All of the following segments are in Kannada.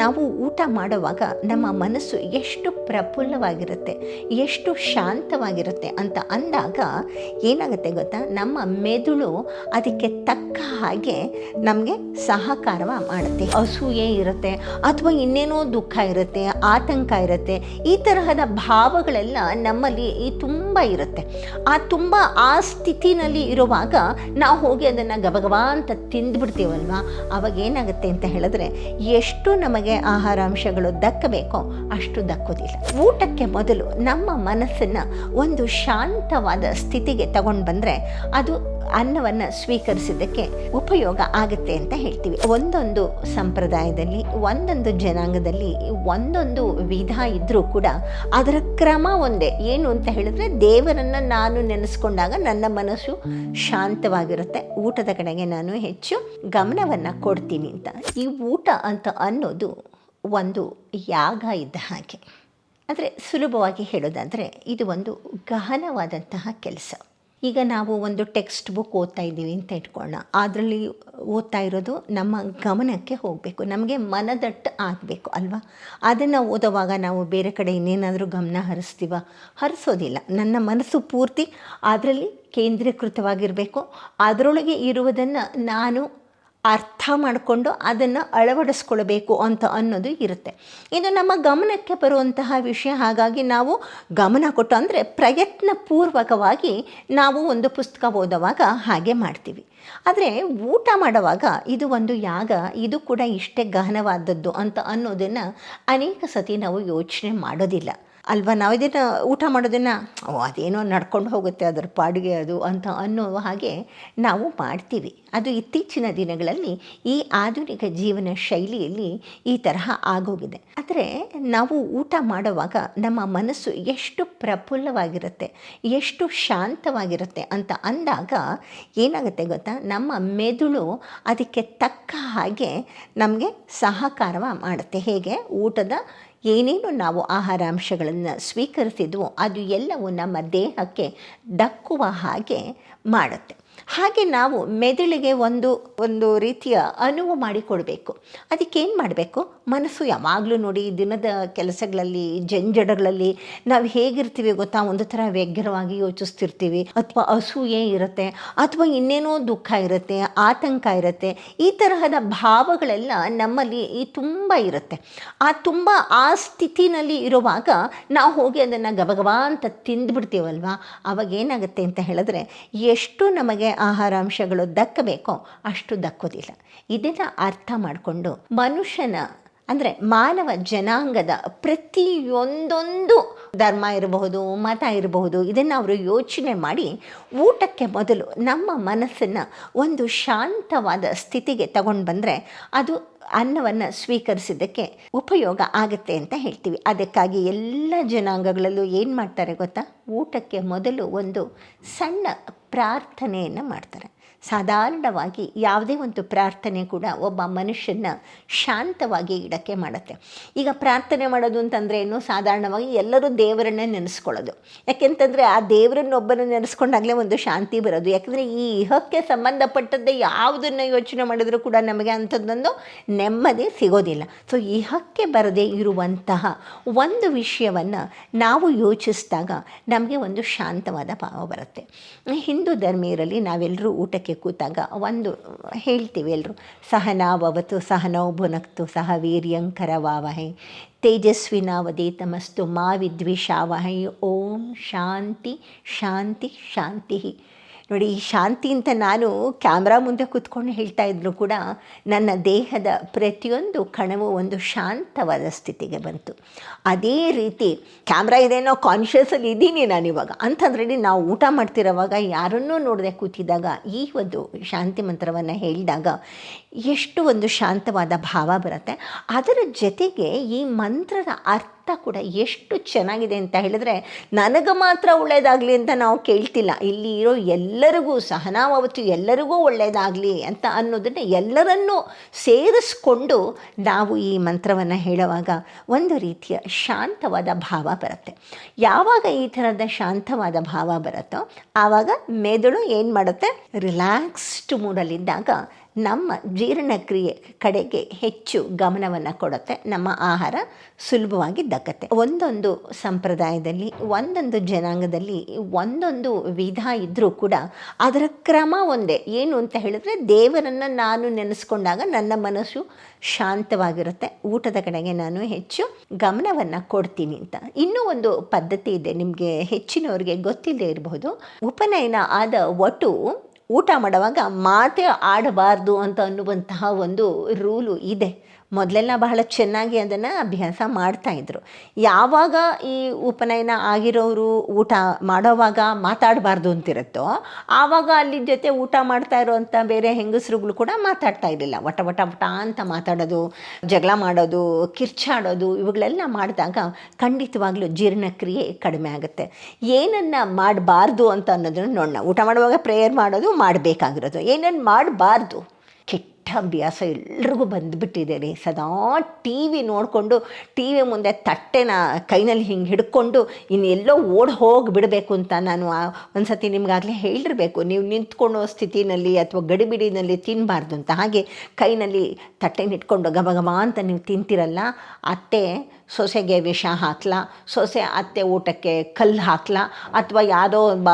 ನಾವು ಊಟ ಮಾಡುವಾಗ ನಮ್ಮ ಮನಸ್ಸು ಎಷ್ಟು ಪ್ರಫುಲ್ಲವಾಗಿರುತ್ತೆ, ಎಷ್ಟು ಶಾಂತವಾಗಿರುತ್ತೆ ಅಂತ ಅಂದಾಗ ಏನಾಗುತ್ತೆ ಗೊತ್ತಾ? ನಮ್ಮ ಮೆದುಳು ಅದಕ್ಕೆ ತಕ್ಕ ಹಾಗೆ ನಮಗೆ ಸಹಕಾರ ಮಾಡುತ್ತೆ. ಅಸೂಯೆ ಇರುತ್ತೆ, ಅಥವಾ ಇನ್ನೇನೋ ದುಃಖ ಇರುತ್ತೆ, ಆತಂಕ ಇರುತ್ತೆ, ಈ ತರಹದ ಭಾವಗಳೆಲ್ಲ ನಮ್ಮಲ್ಲಿ ಈ ತುಂಬ ಇರುತ್ತೆ. ಆ ತುಂಬ ಆ ಸ್ಥಿತಿನಲ್ಲಿ ಇರುವಾಗ ನಾವು ಹೋಗಿ ಅದನ್ನು ಗಬಗಬಾ ಅಂತ ತಿಂದ್ಬಿಡ್ತೀವಲ್ವ? ಅವಾಗ ಏನಾಗುತ್ತೆ ಅಂತ ಹೇಳಿದ್ರೆ, ಎಷ್ಟು ನಮಗೆ ಆಹಾರಾಂಶಗಳು ದಕ್ಕಬೇಕೋ. ಅಷ್ಟು ದಕ್ಕೋದಿಲ್ಲ. ಊಟಕ್ಕೆ ಮೊದಲು ನಮ್ಮ ಮನಸ್ಸನ್ನು ಒಂದು ಶಾಂತವಾದ ಸ್ಥಿತಿಗೆ ತಗೊಂಡು ಬಂದರೆ ಅದು ಅನ್ನವನ್ನು ಸ್ವೀಕರಿಸಿದ್ದಕ್ಕೆ ಉಪಯೋಗ ಆಗುತ್ತೆ ಅಂತ ಹೇಳ್ತೀವಿ. ಒಂದೊಂದು ಸಂಪ್ರದಾಯದಲ್ಲಿ, ಒಂದೊಂದು ಜನಾಂಗದಲ್ಲಿ, ಒಂದೊಂದು ವಿಧ ಇದ್ದರೂ ಕೂಡ ಅದರ ಕ್ರಮ ಒಂದೇ. ಏನು ಅಂತ ಹೇಳಿದ್ರೆ, ದೇವರನ್ನು ನಾನು ನೆನೆಸ್ಕೊಂಡಾಗ ನನ್ನ ಮನಸ್ಸು ಶಾಂತವಾಗಿರುತ್ತೆ. ಊಟದ ಕಡೆಗೆ ನಾನು ಹೆಚ್ಚು ಗಮನವನ್ನು ಕೊಡ್ತೀನಿ ಅಂತ. ಈ ಊಟ ಅಂತ ಅನ್ನೋದು ಒಂದು ಯಾಗ ಇದ್ದ ಹಾಗೆ. ಆದರೆ ಸುಲಭವಾಗಿ ಹೇಳೋದಾದರೆ, ಇದು ಒಂದು ಗಹನವಾದಂತಹ ಕೆಲಸ. ಈಗ ನಾವು ಒಂದು ಟೆಕ್ಸ್ಟ್ ಬುಕ್ ಓದ್ತಾ ಇದ್ದೀವಿ ಅಂತ ಇಟ್ಕೊಳ್ಳೋಣ. ಅದರಲ್ಲಿ ಓದ್ತಾ ಇರೋದು ನಮ್ಮ ಗಮನಕ್ಕೆ ಹೋಗಬೇಕು. ನಮಗೆ ಮನದಟ್ಟು ಆಗಬೇಕು ಅಲ್ವಾ? ಅದನ್ನು ಓದೋವಾಗ ನಾವು ಬೇರೆ ಕಡೆ ಇನ್ನೇನಾದರೂ ಗಮನ ಹರಿಸ್ತೀವ? ಹರಿಸೋದಿಲ್ಲ. ನನ್ನ ಮನಸ್ಸು ಪೂರ್ತಿ ಅದರಲ್ಲಿ ಕೇಂದ್ರೀಕೃತವಾಗಿರಬೇಕು. ಅದರೊಳಗೆ ಇರುವುದನ್ನು ನಾನು ಅರ್ಥ ಮಾಡಿಕೊಂಡು ಅದನ್ನು ಅಳವಡಿಸ್ಕೊಳ್ಬೇಕು ಅಂತ ಅನ್ನೋದು ಇರುತ್ತೆ. ಇದು ನಮ್ಮ ಗಮನಕ್ಕೆ ಬರುವಂತಹ ವಿಷಯ. ಹಾಗಾಗಿ ನಾವು ಗಮನ ಕೊಟ್ಟು ಅಂದರೆ ಪ್ರಯತ್ನಪೂರ್ವಕವಾಗಿ ನಾವು ಒಂದು ಪುಸ್ತಕ ಓದುವಾಗ ಹಾಗೆ ಮಾಡ್ತೀವಿ. ಆದರೆ ಊಟ ಮಾಡುವಾಗ ಇದು ಒಂದು ಯಾಗ, ಇದು ಕೂಡ ಇಷ್ಟೇ ಗಹನವಾದದ್ದು ಅಂತ ಅನ್ನೋದನ್ನು ಅನೇಕ ಸತಿ ನಾವು ಯೋಚನೆ ಮಾಡೋದಿಲ್ಲ. ಅಲ್ವಾ, ನಾವು ಇದನ್ನು ಊಟ ಮಾಡೋದನ್ನು ಅದೇನೋ ನಡ್ಕೊಂಡು ಹೋಗುತ್ತೆ ಅದರ ಪಾಡಿಗೆ ಅದು ಅಂತ ಅನ್ನೋ ಹಾಗೆ ನಾವು ಮಾಡ್ತೀವಿ. ಅದು ಇತ್ತೀಚಿನ ದಿನಗಳಲ್ಲಿ ಈ ಆಧುನಿಕ ಜೀವನ ಶೈಲಿಯಲ್ಲಿ ಈ ತರಹ ಆಗೋಗಿದೆ. ಆದರೆ ನಾವು ಊಟ ಮಾಡುವಾಗ ನಮ್ಮ ಮನಸ್ಸು ಎಷ್ಟು ಪ್ರಫುಲ್ಲವಾಗಿರುತ್ತೆ, ಎಷ್ಟು ಶಾಂತವಾಗಿರುತ್ತೆ ಅಂತ ಅಂದಾಗ ಏನಾಗುತ್ತೆ ಗೊತ್ತಾ? ನಮ್ಮ ಮೆದುಳು ಅದಕ್ಕೆ ತಕ್ಕ ಹಾಗೆ ನಮಗೆ ಸಹಕಾರ ಮಾಡುತ್ತೆ. ಹೇಗೆ? ಊಟದ ಏನೇನು ನಾವು ಆಹಾರಾಂಶಗಳನ್ನು ಸ್ವೀಕರಿಸಿದ್ವೋ ಅದು ಎಲ್ಲವೂ ನಮ್ಮ ದೇಹಕ್ಕೆ ದಕ್ಕುವ ಹಾಗೆ ಮಾಡುತ್ತೆ. ಹಾಗೆ ನಾವು ಮೆದುಳಿಗೆ ಒಂದು ಒಂದು ರೀತಿಯ ಅನುವು ಮಾಡಿಕೊಡ್ಬೇಕು. ಅದಕ್ಕೇನು ಮಾಡಬೇಕು? ಮನಸ್ಸು ಯಾವಾಗಲೂ ನೋಡಿ ದಿನದ ಕೆಲಸಗಳಲ್ಲಿ, ಜಂಜಡಗಳಲ್ಲಿ ನಾವು ಹೇಗಿರ್ತೀವಿ ಗೊತ್ತಾ? ಒಂದು ಥರ ವ್ಯಗ್ರವಾಗಿ ಯೋಚಿಸ್ತಿರ್ತೀವಿ. ಅಥವಾ ಅಸೂಯೆ ಇರುತ್ತೆ, ಅಥವಾ ಇನ್ನೇನೋ ದುಃಖ ಇರುತ್ತೆ, ಆತಂಕ ಇರುತ್ತೆ. ಈ ತರಹದ ಭಾವಗಳೆಲ್ಲ ನಮ್ಮಲ್ಲಿ ಈ ತುಂಬ ಇರುತ್ತೆ. ಆ ತುಂಬ ಆ ಸ್ಥಿತಿನಲ್ಲಿ ಇರುವಾಗ ನಾವು ಹೋಗಿ ಅದನ್ನು ಗಬಗಬ ಅಂತ ತಿಂದುಬಿಡ್ತೀವಲ್ವ? ಅವಾಗ ಏನಾಗುತ್ತೆ ಅಂತ ಹೇಳಿದ್ರೆ, ಎಷ್ಟು ನಮಗೆ ಆಹಾರಾಂಶಗಳು ದಕ್ಕಬೇಕೋ ಅಷ್ಟು ದಕ್ಕೋದಿಲ್ಲ. ಇದನ್ನು ಅರ್ಥ ಮಾಡಿಕೊಂಡು ಮನುಷ್ಯನ, ಅಂದರೆ ಮಾನವ ಜನಾಂಗದ ಪ್ರತಿಯೊಂದೊಂದು ಧರ್ಮ ಇರಬಹುದು, ಮತ ಇರಬಹುದು, ಇದನ್ನು ಅವರು ಯೋಚನೆ ಮಾಡಿ ಊಟಕ್ಕೆ ಮೊದಲು ನಮ್ಮ ಮನಸ್ಸನ್ನು ಒಂದು ಶಾಂತವಾದ ಸ್ಥಿತಿಗೆ ತಗೊಂಡು ಬಂದರೆ ಅದು ಅನ್ನವನ್ನು ಸ್ವೀಕರಿಸಿದ್ದಕ್ಕೆ ಉಪಯೋಗ ಆಗುತ್ತೆ ಅಂತ ಹೇಳ್ತೀವಿ. ಅದಕ್ಕಾಗಿ ಎಲ್ಲ ಜನಾಂಗಗಳಲ್ಲೂ ಏನು ಮಾಡ್ತಾರೆ ಗೊತ್ತಾ? ಊಟಕ್ಕೆ ಮೊದಲು ಒಂದು ಸಣ್ಣ ಪ್ರಾರ್ಥನೆಯನ್ನು ಮಾಡ್ತಾರೆ. ಸಾಧಾರಣವಾಗಿ ಯಾವುದೇ ಒಂದು ಪ್ರಾರ್ಥನೆ ಕೂಡ ಒಬ್ಬ ಮನುಷ್ಯನ ಶಾಂತವಾಗಿ ಇಡಕ್ಕೆ ಮಾಡುತ್ತೆ. ಈಗ ಪ್ರಾರ್ಥನೆ ಮಾಡೋದು ಅಂತಂದ್ರೆ ಏನು? ಸಾಧಾರಣವಾಗಿ ಎಲ್ಲರೂ ದೇವರನ್ನೇ ನೆನೆಸ್ಕೊಳ್ಳೋದು. ಯಾಕೆಂತಂದರೆ ಆ ದೇವರನ್ನೊಬ್ಬನ ನೆನೆಸ್ಕೊಂಡಾಗಲೇ ಒಂದು ಶಾಂತಿ ಬರೋದು. ಯಾಕಂದರೆ ಈ ಇಹಕ್ಕೆ ಸಂಬಂಧಪಟ್ಟದ್ದೇ ಯಾವುದನ್ನು ಯೋಚನೆ ಮಾಡಿದರೂ ಕೂಡ ನಮಗೆ ಅಂಥದ್ದೊಂದು ನೆಮ್ಮದಿ ಸಿಗೋದಿಲ್ಲ. ಸೊ ಇಹಕ್ಕೆ ಬರದೇ ಇರುವಂತಹ ಒಂದು ವಿಷಯವನ್ನು ನಾವು ಯೋಚಿಸಿದಾಗ ನಮಗೆ ಒಂದು ಶಾಂತವಾದ ಭಾವ ಬರುತ್ತೆ. ಹಿಂದೂ ಧರ್ಮೀಯರಲ್ಲಿ ನಾವೆಲ್ಲರೂ ಊಟಕ್ಕೆ ಕೂತಾಗ ಒಂದು ಹೇಳ್ತೀವಿ ಎಲ್ಲರೂ ಸಹನಾವವತು ಸಹನೌ ಭುನಕ್ತು ಸಹ ವೀರ್ಯಂಕರವಾವಹೈ ತೇಜಸ್ವಿನಾವದೇತಮಸ್ತು ಮಾ ವಿದ್ವಿಷಾವಹೈ ಓಂ ಶಾಂತಿ ಶಾಂತಿ ಶಾಂತಿ. ನೋಡಿ, ಈ ಶಾಂತಿ ಅಂತ ನಾನು ಕ್ಯಾಮ್ರಾ ಮುಂದೆ ಕೂತ್ಕೊಂಡು ಹೇಳ್ತಾ ಇದ್ರು ಕೂಡ ನನ್ನ ದೇಹದ ಪ್ರತಿಯೊಂದು ಕಣವು ಒಂದು ಶಾಂತವಾದ ಸ್ಥಿತಿಗೆ ಬಂತು. ಅದೇ ರೀತಿ ಕ್ಯಾಮ್ರಾ ಇದೇನೋ ಕಾನ್ಷಿಯಸಲ್ಲಿ ಇದ್ದೀನಿ ಇವಾಗ. ಅಂತಂದ್ರೆ ನಾವು ಊಟ ಮಾಡ್ತಿರೋವಾಗ ಯಾರನ್ನೂ ನೋಡದೆ ಕೂತಿದ್ದಾಗ ಈ ಒಂದು ಶಾಂತಿ ಮಂತ್ರವನ್ನು ಹೇಳಿದಾಗ ಎಷ್ಟು ಒಂದು ಶಾಂತವಾದ ಭಾವ ಬರುತ್ತೆ. ಅದರ ಜೊತೆಗೆ ಈ ಮಂತ್ರದ ಅರ್ಥ ಕೂಡ ಎಷ್ಟು ಚೆನ್ನಾಗಿದೆ ಅಂತ ಹೇಳಿದ್ರೆ, ನನಗೆ ಮಾತ್ರ ಒಳ್ಳೆಯದಾಗಲಿ ಅಂತ ನಾವು ಕೇಳ್ತಿಲ್ಲ. ಇಲ್ಲಿ ಇರೋ ಎಲ್ಲರಿಗೂ ಸಹನಾವತ್ತು ಎಲ್ಲರಿಗೂ ಒಳ್ಳೆಯದಾಗಲಿ ಅಂತ ಅನ್ನೋದನ್ನು ಎಲ್ಲರನ್ನೂ ಸೇರಿಸ್ಕೊಂಡು ನಾವು ಈ ಮಂತ್ರವನ್ನು ಹೇಳುವಾಗ ಒಂದು ರೀತಿಯ ಶಾಂತವಾದ ಭಾವ ಬರುತ್ತೆ. ಯಾವಾಗ ಈ ಥರದ ಶಾಂತವಾದ ಭಾವ ಬರುತ್ತೋ, ಆವಾಗ ಮೆದುಳು ಏನು ಮಾಡುತ್ತೆ? ರಿಲ್ಯಾಕ್ಸ್ಡ್ ಮೂಡಲ್ಲಿದ್ದಾಗ ನಮ್ಮ ಜೀರ್ಣಕ್ರಿಯೆ ಕಡೆಗೆ ಹೆಚ್ಚು ಗಮನವನ್ನು ಕೊಡುತ್ತೆ. ನಮ್ಮ ಆಹಾರ ಸುಲಭವಾಗಿ ದಕ್ಕತ್ತೆ. ಒಂದೊಂದು ಸಂಪ್ರದಾಯದಲ್ಲಿ, ಒಂದೊಂದು ಜನಾಂಗದಲ್ಲಿ, ಒಂದೊಂದು ವಿಧ ಇದ್ದರೂ ಕೂಡ ಅದರ ಕ್ರಮ ಒಂದೇ. ಏನು ಅಂತ ಹೇಳಿದ್ರೆ, ದೇವರನ್ನು ನಾನು ನೆನೆಸ್ಕೊಂಡಾಗ ನನ್ನ ಮನಸ್ಸು ಶಾಂತವಾಗಿರುತ್ತೆ. ಊಟದ ಕಡೆಗೆ ನಾನು ಹೆಚ್ಚು ಗಮನವನ್ನು ಕೊಡ್ತೀನಿ ಅಂತ. ಇನ್ನೂ ಒಂದು ಪದ್ಧತಿ ಇದೆ, ನಿಮಗೆ ಹೆಚ್ಚಿನವರಿಗೆ ಗೊತ್ತಿಲ್ಲದೆ ಇರಬಹುದು. ಉಪನಯನ ಆದ ಒಟ್ಟು ಊಟ ಮಾಡುವಾಗ ಮಾತೇ ಆಡಬಾರ್ದು ಅಂತ ಅನ್ನುವಂತಹ ಒಂದು ರೂಲು ಇದೆ. ಮೊದಲೆಲ್ಲ ಬಹಳ ಚೆನ್ನಾಗಿ ಅದನ್ನು ಅಭ್ಯಾಸ ಮಾಡ್ತಾಯಿದ್ರು ಯಾವಾಗ ಈ ಉಪನಯನ ಆಗಿರೋರು ಊಟ ಮಾಡೋವಾಗ ಮಾತಾಡಬಾರ್ದು ಅಂತಿರುತ್ತೋ, ಆವಾಗ ಅಲ್ಲಿ ಜೊತೆ ಊಟ ಮಾಡ್ತಾ ಇರೋವಂಥ ಬೇರೆ ಹೆಂಗಸರುಗಳು ಕೂಡ ಮಾತಾಡ್ತಾ ಇರಲಿಲ್ಲ. ವಟ ವಟ ವಟ ಅಂತ ಮಾತಾಡೋದು, ಜಗಳ ಮಾಡೋದು, ಕಿರ್ಚಾಡೋದು, ಇವುಗಳೆಲ್ಲ ಮಾಡಿದಾಗ ಖಂಡಿತವಾಗ್ಲೂ ಜೀರ್ಣಕ್ರಿಯೆ ಕಡಿಮೆ ಆಗುತ್ತೆ. ಏನನ್ನು ಮಾಡಬಾರ್ದು ಅಂತ ಅನ್ನೋದನ್ನು ನೋಡೋಣ ಊಟ ಮಾಡುವಾಗ ಪ್ರೇಯರ್ ಮಾಡೋದು ಮಾಡಬೇಕಾಗಿರೋದು. ಏನನ್ನು ಮಾಡಬಾರ್ದು ಕೆಟ್ಟ ಅಭ್ಯಾಸ ಎಲ್ರಿಗೂ ಬಂದುಬಿಟ್ಟಿದೆ ರೀ ಸದಾ ಟಿ ವಿ ನೋಡಿಕೊಂಡು, ಟಿ ವಿ ಮುಂದೆ ತಟ್ಟೆನ ಕೈನಲ್ಲಿ ಹಿಂಗೆ ಹಿಡ್ಕೊಂಡು ಇನ್ನು ಎಲ್ಲೋ ಓಡಿ ಹೋಗಿ ಬಿಡಬೇಕು ಅಂತ ನಾನು ಒಂದು ಸತಿ ನಿಮಗಾಗಲೇ ಹೇಳಿರಬೇಕು. ನೀವು ನಿಂತ್ಕೊಳ್ಳೋ ಸ್ಥಿತಿನಲ್ಲಿ ಅಥವಾ ಗಡಿಬಿಡಿನಲ್ಲಿ ತಿನ್ನಬಾರ್ದು ಅಂತ. ಹಾಗೆ ಕೈನಲ್ಲಿ ತಟ್ಟೆನ ಇಟ್ಕೊಂಡು ಗಮ ಗಮ ಅಂತ ನೀವು ತಿಂತಿರಲ್ಲ, ಅತ್ತೆ ಸೊಸೆಗೆ ವಿಷ ಹಾಕ್ಲಾ, ಸೊಸೆ ಅತ್ತೆ ಊಟಕ್ಕೆ ಕಲ್ಲು ಹಾಕ್ಲಾ, ಅಥವಾ ಯಾವುದೋ ಒಬ್ಬ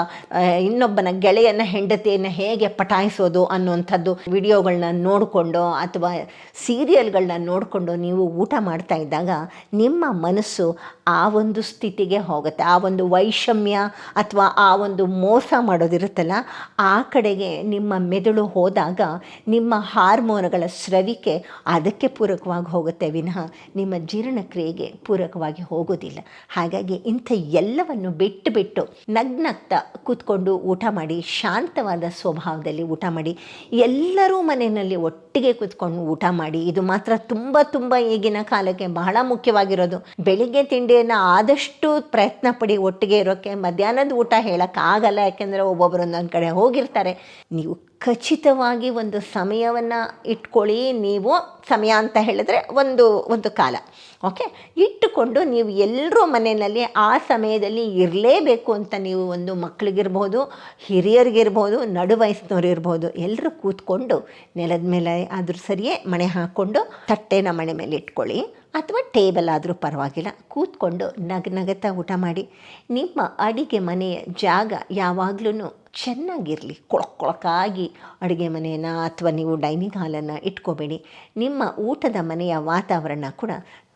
ಇನ್ನೊಬ್ಬನ ಗೆಳೆಯನ ಹೆಂಡತಿಯನ್ನು ಹೇಗೆ ಪಟಾಯಿಸೋದು ಅನ್ನುವಂಥದ್ದು ವಿಡಿಯೋಗಳನ್ನ ನೋಡಿಕೊಂಡು ಅಥವಾ ಸೀರಿಯಲ್ಗಳನ್ನ ನೋಡಿಕೊಂಡು ನೀವು ಊಟ ಮಾಡ್ತಾ ಇದ್ದಾಗ ನಿಮ್ಮ ಮನಸ್ಸು ಆ ಒಂದು ಸ್ಥಿತಿಗೆ ಹೋಗುತ್ತೆ. ಆ ಒಂದು ವೈಷಮ್ಯ ಅಥವಾ ಆ ಒಂದು ಮೋಸ ಮಾಡೋದಿರುತ್ತಲ್ಲ, ಆ ಕಡೆಗೆ ನಿಮ್ಮ ಮೆದುಳು ಹೋದಾಗ ನಿಮ್ಮ ಹಾರ್ಮೋನ್ಗಳ ಸ್ರವಿಕೆ ಅದಕ್ಕೆ ಪೂರಕವಾಗಿ ಹೋಗುತ್ತೆ. ವಿನಃ ನಿಮ್ಮ ಜೀರ್ಣಕ್ರಿಯೆಗೆ ಪೂರಕವಾಗಿ ಹೋಗೋದಿಲ್ಲ. ಹಾಗಾಗಿ ಇಂಥ ಎಲ್ಲವನ್ನು ಬಿಟ್ಟು ಬಿಟ್ಟು ನಗ್ನಗ್ತಾ ಕೂತ್ಕೊಂಡು ಊಟ ಮಾಡಿ, ಶಾಂತವಾದ ಸ್ವಭಾವದಲ್ಲಿ ಊಟ ಮಾಡಿ, ಎಲ್ಲರೂ ಮನೆಯಲ್ಲಿ ಒಟ್ಟಿಗೆ ಕೂತ್ಕೊಂಡು ಊಟ ಮಾಡಿ, ಇದು ಮಾತ್ರ ತುಂಬ ತುಂಬ ಈಗಿನ ಕಾಲಕ್ಕೆ ಬಹಳ ಮುಖ್ಯವಾಗಿರೋದು. ಬೆಳಿಗ್ಗೆ ತಿಂಡಿಯನ್ನು ಆದಷ್ಟು ಪ್ರಯತ್ನ ಪಡಿ ಒಟ್ಟಿಗೆ ಇರೋಕ್ಕೆ, ಮಧ್ಯಾಹ್ನದ ಊಟ ಹೇಳೋಕ್ಕಾಗಲ್ಲ, ಯಾಕೆಂದರೆ ಒಬ್ಬೊಬ್ಬರು ಒಂದೊಂದು ಕಡೆ ಹೋಗಿರ್ತಾರೆ. ನೀವು ಖಚಿತವಾಗಿ ಒಂದು ಸಮಯವನ್ನು ಇಟ್ಕೊಳ್ಳಿ. ನೀವು ಸಮಯ ಅಂತ ಹೇಳಿದ್ರೆ ಒಂದು ಒಂದು ಕಾಲ. ಓಕೆ ಇಟ್ಟುಕೊಂಡು ನೀವು ಎಲ್ಲರೂ ಮನೆಯಲ್ಲಿ ಆ ಸಮಯದಲ್ಲಿ ಇರಲೇಬೇಕು ಅಂತ ನೀವು ಒಂದು ಮಕ್ಕಳಿಗಿರ್ಬೋದು ಹಿರಿಯರಿಗಿರ್ಬೋದು, ನಡು ವಯಸ್ಸಿನವ್ರು ಇರ್ಬೋದು ಎಲ್ಲರೂ ಕೂತ್ಕೊಂಡು ನೆಲದ ಮೇಲೆ ಆದರೂ ಸರಿಯೇ ಮಣೆ ಹಾಕ್ಕೊಂಡು ತಟ್ಟೆನ ಮಣೆ ಮೇಲೆ ಇಟ್ಕೊಳ್ಳಿ. ಅಥವಾ ಟೇಬಲ್ ಆದರೂ ಪರವಾಗಿಲ್ಲ, ಕೂತ್ಕೊಂಡು ನಗ ನಗತ ಊಟ ಮಾಡಿ. ನಿಮ್ಮ ಅಡಿಗೆ ಮನೆಯ ಜಾಗ ಯಾವಾಗಲೂ ಚೆನ್ನಾಗಿರಲಿ. ಕೊಳಕ್ ಕೊಳಕಾಗಿ ಅಡುಗೆ ಮನೆಯನ್ನು ಅಥವಾ ನೀವು ಡೈನಿಂಗ್ ಹಾಲನ್ನು ಇಟ್ಕೋಬೇಡಿ. ನಿಮ್ಮ ಊಟದ ಮನೆಯ ವಾತಾವರಣ ಕೂಡ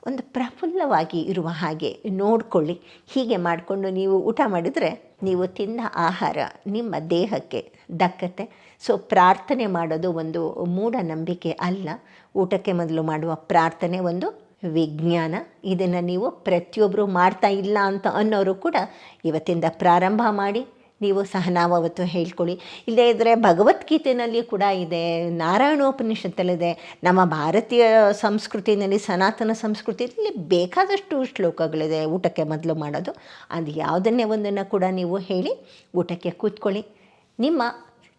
ಒಂದು ಪ್ರಫುಲ್ಲವಾಗಿ ಇರುವ ಹಾಗೆ ನೋಡಿಕೊಳ್ಳಿ. ಹೀಗೆ ಮಾಡಿಕೊಂಡು ನೀವು ಊಟ ಮಾಡಿದರೆ ನೀವು ತಿಂದ ಆಹಾರ ನಿಮ್ಮ ದೇಹಕ್ಕೆ ದಕ್ಕತ್ತೆ. ಸೊ, ಪ್ರಾರ್ಥನೆ ಮಾಡೋದು ಒಂದು ಮೂಢನಂಬಿಕೆ ಅಲ್ಲ. ಊಟಕ್ಕೆ ಮೊದಲು ಮಾಡುವ ಪ್ರಾರ್ಥನೆ ಒಂದು ವಿಜ್ಞಾನ. ಇದನ್ನು ನೀವು ಪ್ರತಿಯೊಬ್ಬರು ಮಾಡ್ತಾ ಇಲ್ಲ ಅಂತ ಅನ್ನೋರು ಕೂಡ ಇವತ್ತಿಂದ ಪ್ರಾರಂಭ ಮಾಡಿ. ನೀವು ಸಹನಾವತ್ತು ಹೇಳ್ಕೊಳ್ಳಿ. ಇಲ್ಲದೇ ಇದ್ದರೆ ಭಗವದ್ಗೀತೆಯಲ್ಲಿ ಕೂಡ ಇದೆ, ನಾರಾಯಣೋಪನಿಷತ್ತಲ್ಲಿದೆ, ನಮ್ಮ ಭಾರತೀಯ ಸಂಸ್ಕೃತಿಯಲ್ಲಿ ಸನಾತನ ಸಂಸ್ಕೃತಿಯಲ್ಲಿ ಬೇಕಾದಷ್ಟು ಶ್ಲೋಕಗಳಿದೆ ಊಟಕ್ಕೆ ಮೊದಲು ಮಾಡೋದು. ಅದು ಯಾವುದನ್ನೇ ಒಂದನ್ನು ಕೂಡ ನೀವು ಹೇಳಿ ಊಟಕ್ಕೆ ಕೂತ್ಕೊಳ್ಳಿ. ನಿಮ್ಮ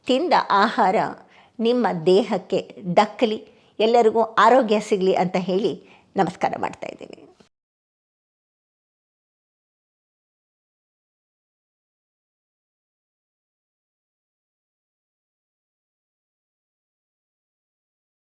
ತಿಂದ ಆಹಾರ, ನಿಮ್ಮ ದೇಹಕ್ಕೆ ದಕ್ಕಲಿ ಎಲ್ಲರಿಗೂ ಆರೋಗ್ಯ ಸಿಗಲಿ ಅಂತ ಹೇಳಿ ನಮಸ್ಕಾರ ಮಾಡ್ತಾ ಇದ್ದೀನಿ